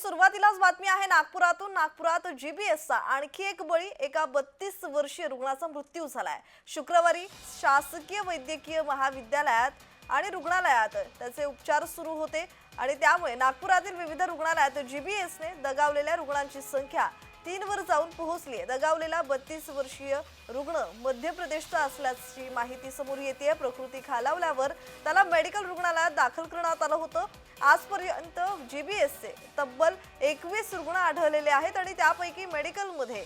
सुरुवातीलाच बातमी आहे नागपुरातून नागपुरात जीबीएसचा आणखी एक बळी एका बत्तीस वर्षीय रुग्णाचा मृत्यू झालाय. शुक्रवारी शासकीय वैद्यकीय महाविद्यालयात आणि रुग्णालयात त्याचे उपचार सुरू होते आणि त्यामुळे नागपुरातील विविध रुग्णालयात जीबीएसने दगावलेल्या रुग्णांची संख्या तीन वर जाऊन पोहोचली आहे. दगावलेला बत्तीस वर्षीय रुग्ण मध्य प्रदेशचा असल्याची माहिती समोर येते प्रकृती खालावल्यावर त्याला मेडिकल रुग्णालयात दाखल करण्यात आलं होतं. आजपर्यंत जीबीएसचे तब्बल एकवीस रुग्ण आढळलेले आहेत आणि त्यापैकी मेडिकलमध्ये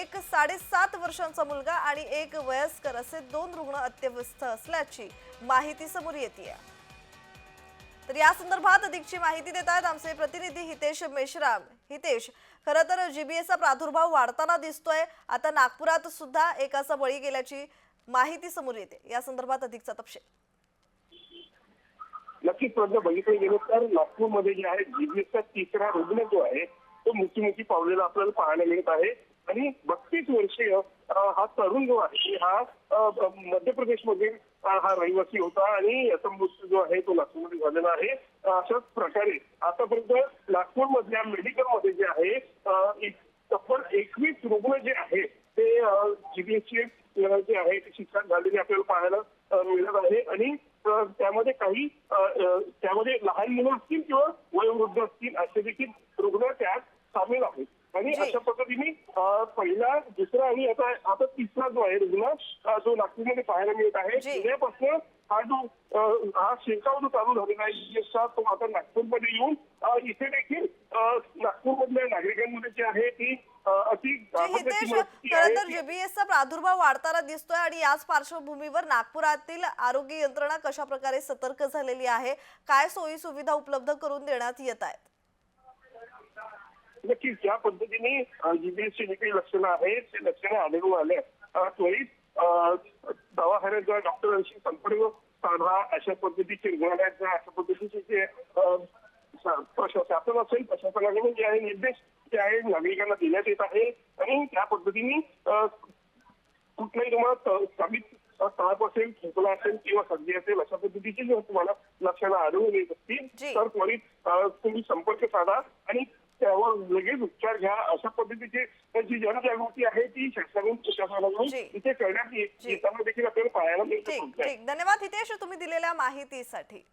एक साडेसात वर्षांचा मुलगा आणि एक वयस्कर असे दोन रुग्ण अत्यवस्थ असल्याची माहिती समोर येते तर या संदर्भात अधिकची माहिती देत आहेत आमचे प्रतिनिधी हितेश मेश्राम. हितेश खरं तर जीबीएसचा प्रादुर्भाव वाढताना दिसतोय. आता नागपुरात सुद्धा एकाचा बळी गेल्याची माहिती समोर येते. या संदर्भात अधिकचा तपशील. नक्कीच प्रज्ञा बघितलं गेलं तर नागपूरमध्ये जे आहे जीबीएसचा तिसरा रुग्ण जो आहे तो मृत्युमुखी पावलेला आपल्याला पाहायला मिळत आहे. आणि बत्तीस वर्षीय हा तरुण जो आहे हा मध्य प्रदेशमध्ये हा रहिवासी होता आणि याचा मृत्यू जो आहे तो नागपूरमध्ये झालेला आहे. अशाच प्रकारे आतापर्यंत नागपूरमधल्या मेडिकलमध्ये जे आहे एक- तब्बल एकवीस रुग्ण जे आहे ते जीबीएसचे जे आहे ते शिक्षण झालेले आपल्याला पाहायला मिळत आहे. आणि त्यामध्ये काही त्यामध्ये लहान मुलं असतील किंवा वयोवृद्ध असतील असे देखील रुग्ण त्यात सामील आहेत आणि. अशा पद्धतीने पहिला दुसरा आणि आता आता तिसरा जो आहे रुग्ण जो नागपूरमध्ये पाहायला मिळत आहे. उद्यापासून हा जो हा शिरकाव जो चालू झालेला आहे तो आता नागपूरमध्ये येऊन इथे देखील नागपूरमधल्या नागरिकांमध्ये जे आहे ती खरं तर जीबीएसचा प्रादुर्भाव वाढताना दिसतोय आणि याच पार्श्वभूमीवर नागपुरातील आरोग्य यंत्रणा कशा प्रकारे सतर्क झालेली आहे? काय सोयी सुविधा उपलब्ध करून देण्यात येत आहेत? नक्कीच ज्या पद्धतीने जीबीएसची जी काही लक्षणं आहेत ते लक्षणं आढळून आले त्वरित दवाखान्यात जा डॉक्टरांशी संपर्क साधा अशा पद्धतीचे रुग्णालयात जा अशा पद्धतीचे जे अं, शा- प्रशा- शासन असेल प्रशासनाकडून जे आहे निर्देश जे आहे नागरिकांना देण्यात येत आहे आणि त्या पद्धतीने कुठलाही तुम्हाला स्थापित ताप असेल खोकला असेल किंवा सर्दी असेल अशा पद्धतीची जर तुम्हाला लक्षणं आढळून येत असतील. तर त्वरित तुम्ही संपर्क साधा आणि त्यावर लगेच उपचार घ्या अशा पद्धतीची जी जनजागृती आहे ती शासनाकडून प्रशासनाकडून. इथे करण्यात. येताना देखील आपल्याला पाहायला मिळते धन्यवाद हितेश तुम्ही दिलेल्या माहितीसाठी